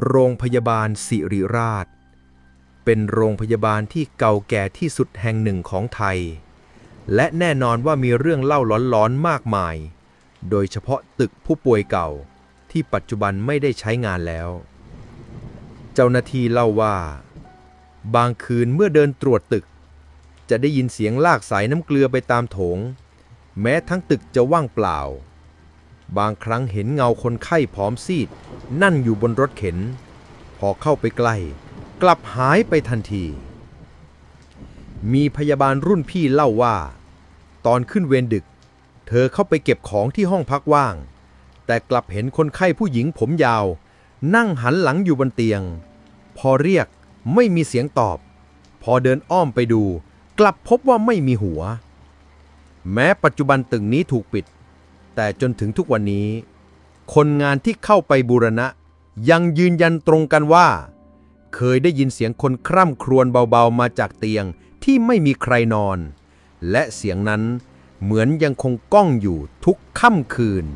โรงพยาบาลสิริราช เป็นโรงพยาบาลที่เก่าแก่ที่สุดแห่งหนึ่งของไทย และแน่นอนว่ามีเรื่องเล่าหลอนๆมากมาย โดยเฉพาะตึกผู้ป่วยเก่าที่ปัจจุบันไม่ได้ใช้งานแล้ว เจ้าหน้าที่เล่าว่า บางคืนเมื่อเดินตรวจตึก จะได้ยินเสียงลากสายน้ำเกลือไปตามโถง แม้ทั้งตึกจะว่างเปล่า บางครั้งเห็นเงาคนไข้ผอมซีด นั่นอยู่บนรถเข็น พอเข้าไปใกล้ กลับหายไปทันที มีพยาบาลรุ่นพี่เล่าว่า ตอนขึ้นเวรดึก เธอเข้าไปเก็บของที่ห้องพักว่าง แต่กลับเห็นคนไข้ผู้หญิงผมยาว นั่งหันหลังอยู่บนเตียง พอเรียกไม่มีเสียงตอบ พอเดินอ้อมไปดู กลับพบว่าไม่มีหัว แม้ปัจจุบันตึกนี้ถูกปิด แต่จนถึงทุกวันนี้ คนงานที่เข้าไปบูรณะ ยังยืนยันตรงกันว่า เคยได้ยินเสียงคนคร่ำครวญเบาๆมาจากเตียงที่ไม่มีใครนอน และเสียงนั้นเหมือนยังคงก้องอยู่ทุกค่ำคืน